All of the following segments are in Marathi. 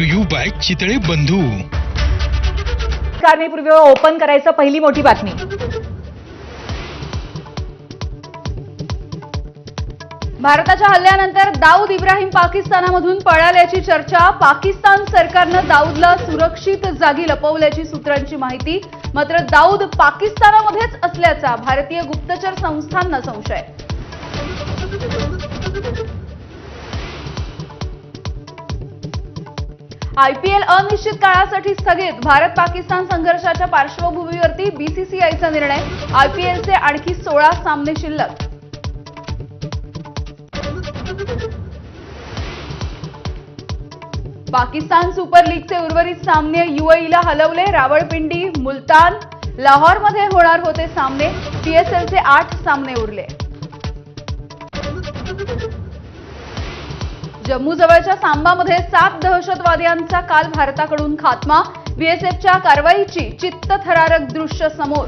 टू यू बाय चितळे बंधू. पूर्वी ओपन करायचं पहिली मोठी बातमी. भारताच्या हल्ल्यानंतर दाऊद इब्राहिम पाकिस्तानामधून पळाल्याची चर्चा पाकिस्तान सरकारनं दाऊदला सुरक्षित जागी लपवल्याची सूत्रांची माहिती मात्र दाऊद पाकिस्तानामध्येच असल्याचा भारतीय गुप्तचर संस्थांना संशय. आयपीएल अनिश्चित काळासाठी स्थगित. भारत पाकिस्तान संघर्षाच्या पार्श्वभूमीवरती बीसीसीआयचा निर्णय. आयपीएलचे आणखी सोळा सामने शिल्लक. पाकिस्तान सुपर लीगचे उर्वरित सामने युएईला हलवले. रावळपिंडी मुलतान लाहोरमध्ये होणार होते सामने. पीएसएलचे आठ सामने उरले. जम्मू जवळच्या सांबामध्ये सात दहशतवाद्यांचा काल भारताकडून खात्मा. बीएसएफच्या कारवाईची चित्तथरारक दृश्य समोर.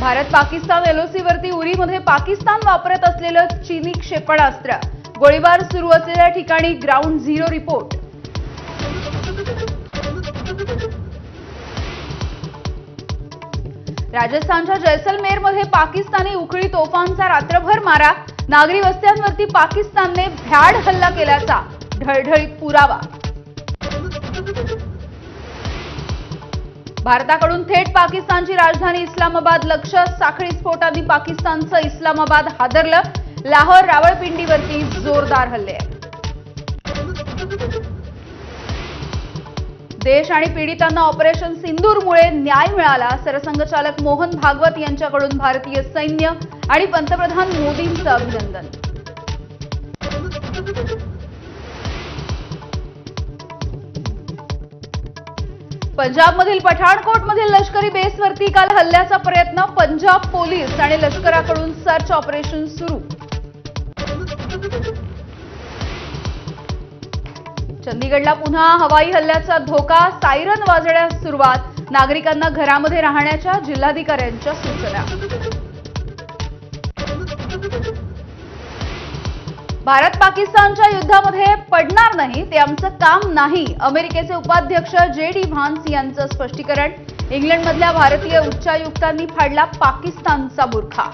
भारत पाकिस्तान एलओसीवरती उरीमध्ये पाकिस्तान वापरत असलेलं चीनी क्षेपणास्त्र. गोळीबार सुरू असलेल्या ठिकाणी ग्राउंड झिरो रिपोर्ट राजस्थानच्या जैसलमेरमध्ये पाकिस्तानी उखळी तोफांचा रात्रभर मारा. नागरी वस्त्यांवरती पाकिस्तानने भ्याड हल्ला केल्याचा ढळढळीत पुरावा. भारताकडून थेट पाकिस्तानची राजधानी इस्लामाबाद. लक्ष साखळी स्फोटांनी पाकिस्तानचं इस्लामाबाद हादरलं. लाहोर रावळपिंडीवरती जोरदार हल्ले. देश आणि पीडितांना ऑपरेशन सिंदूरमुळे न्याय मिळाला. सरसंघचालक मोहन भागवत यांच्याकडून भारतीय सैन्य आणि पंतप्रधान मोदींचं अभिनंदन. पंजाबमधील पठाणकोटमधील लष्करी बेसवरती काल हल्ल्याचा प्रयत्न. पंजाब पोलीस आणि लष्कराकडून सर्च ऑपरेशन सुरू. चंदीगडला पुन्हा हवाई हल्ल्याचा धोका सायरन वाजण्यास सुरुवात. नागरिकांना घरामध्ये राहण्याच्या जिल्हाधिकाऱ्यांच्या सूचना. भारत पाकिस्तानच्या युद्धामध्ये पडणार नाही ते आमचं काम नाही अमेरिकेचे उपाध्यक्ष जे डी व्हान्स यांचं स्पष्टीकरण. इंग्लंडमधल्या भारतीय उच्चायुक्तांनी फाडला पाकिस्तानचा बुरखा.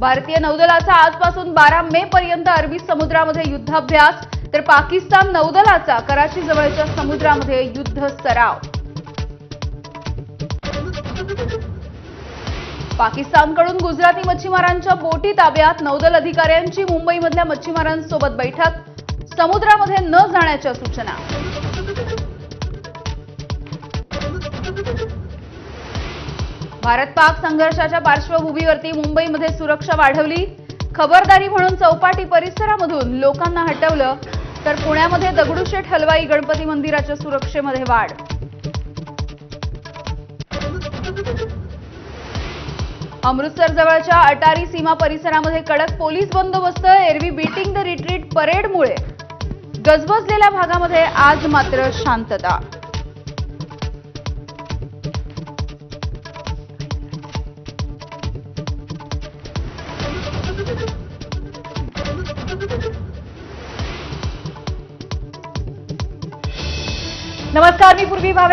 भारतीय नौदलाचा आजपासून बारा मे पर्यंत अरबी समुद्रामध्ये युद्धाभ्यास तर पाकिस्तान नौदलाचा कराची जवळच्या समुद्रामध्ये युद्ध सराव पाकिस्तानकडून गुजराती मच्छीमारांच्या बोटी ताब्यात नौदल अधिकाऱ्यांची मुंबईमधल्या मच्छीमारांसोबत बैठक समुद्रामध्ये न जाण्याच्या सूचना. भारत पाक संघर्षाच्या पार्श्वभूमीवरती मुंबईमध्ये सुरक्षा वाढवली. खबरदारी म्हणून चौपाटी परिसरामधून लोकांना हटवलं तर पुण्यामध्ये दगडूशेठ हलवाई गणपती मंदिराच्या सुरक्षेमध्ये वाढ. अमृतसर जवळच्या अटारी सीमा परिसरामध्ये कडक पोलीस बंदोबस्त एरवी बीटिंग द रिट्रीट परेडमुळे. गजबजलेल्या भागामध्ये आज मात्र शांतता. नमस्कार मी पूर्वी भावे